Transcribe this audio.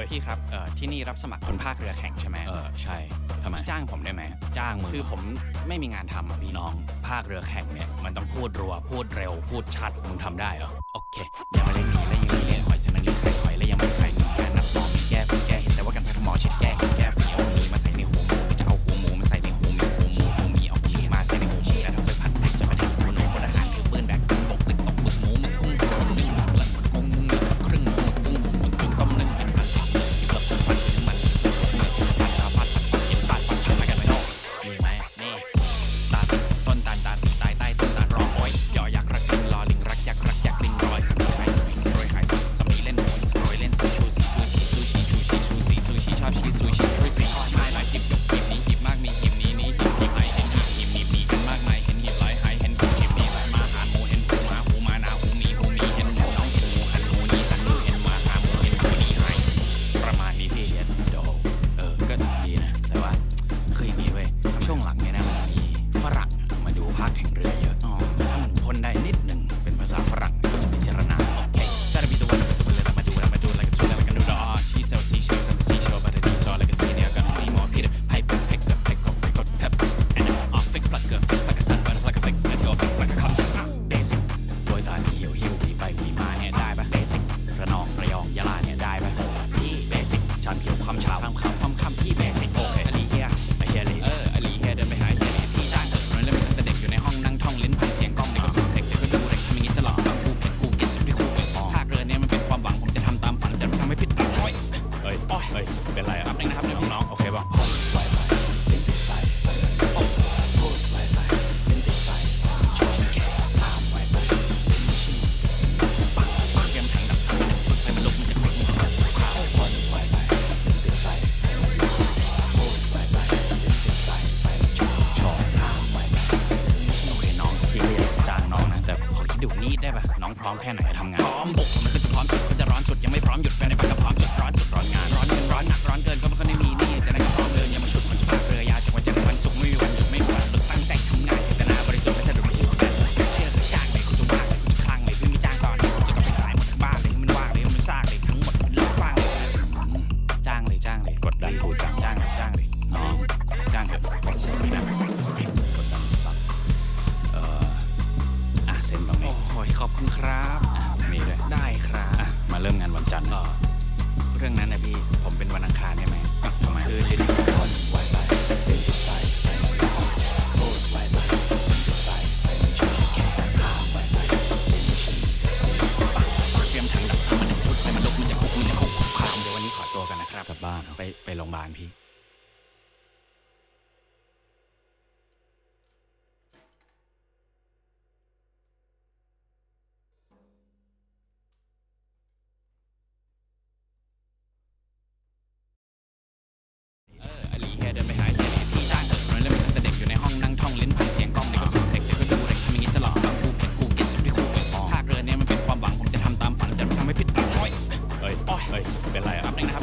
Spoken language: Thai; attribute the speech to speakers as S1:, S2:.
S1: อพี่ครับเออที่นี่รับสมัครคนภาคเรือแข่งใช่ไหม
S2: เออใช่ทำไม
S1: จ้างผมได้ไหม
S2: จ้างมึง
S1: คือผมไม่มีงานทำอะพี่
S2: น้อง ภาคเรือแข่งเนี่ยมันต้องพูดรัวพูดเร็วพูดชัดมึงทำได้เหรอโอเค
S1: อย่ามาเล่นหนี ยวความขาวความคำพี่เบสิกโอเคอลีเฮียไอเฮียเลยเอออลีเฮียเดินไปหาเฮียเลยพี่จ้างเถอะมันเล่นตั้งแต่เด็กอยู่ในห้องนั่งท่องลิ้นพันเสียงกล้องเด็กก็สูงเด็กเด็กก็ดูเด็กทำอย่างนี้ตลอดบางกูเก็ตกูเก็ตจบที่คูเก็ตภาคเรือเนี่ยมันเป็นความหวังผมจะทำตามฝันจะไม่ทำให้ผิดหวัง
S2: เฮ้ยเฮ้ยเป็นไร
S1: ครับนึงนะครับน้
S2: องๆโอเคป่ะ
S1: ดูนิดได้ปะน้องพร้อมแค่ไหนทำงานพร้อมบุกมันก็จะพร้อมสุดก็จะร้อนสุดยังไม่พร้อมหยุดแฟนในปากก็พร้อมจุดร้อนสุดร้อนงานร้อนเกินร้อนหนักร้อนเกินก็ไม่ค่อยได้มีนี่จะได้ก็พร้อมเดินย่ามาฉุดมันจะพาเรือยาวจากวันจันทร์วันศุกร์ไม่มีวันหยุดไม่มีวันหลุดตั้งใจทำงานเจตนาบริสุทธิ์ไม่สะดุดไม่ใช่สิบแปดเชื่อจ้างเลยคุณจะว่างเลยคุณจะคลั่งเลยพี่ไม่จ้างตอนนี้คุณจะกลับไปขายหมดทั้งบ้านเลยมันว่างเลยมันซากเลยทั้งหมดมันเลิกว่างเลยจ้างเลยจ้างเลย
S2: กดดันกูจัง
S1: จ้างเลยจ้าง โอ้ยขอบคุณครับ
S2: อะตรงนี้ด้วย
S1: ได้ครับ
S2: อะมาเริ่มงานวันจันทร์
S1: เอ
S2: นะ
S1: อเรื่องนั้นนะพี่ผมเป็นวันอังคารได้ไหม
S2: อะทำไม
S1: คืออยู่ดีๆคนไวไฟเป็นจุดไฟไฟมันร้อนโคตรไวไฟเป็นจุดไฟไฟมันช่วยแค่ตามไวไฟเป็นมิชชั่นจะสิ่งปังปังเตรียมถังดับเพลิงมันจะจุดไฟมันลุกมันจะคุกมันจะคุกคุกคามเดี๋ยววันนี้ขอตัวกันนะครับ
S2: กลับบ้านเหรอ
S1: ไปไปโรงพยาบาลพี่ เป็นไรครับนึงนะครับ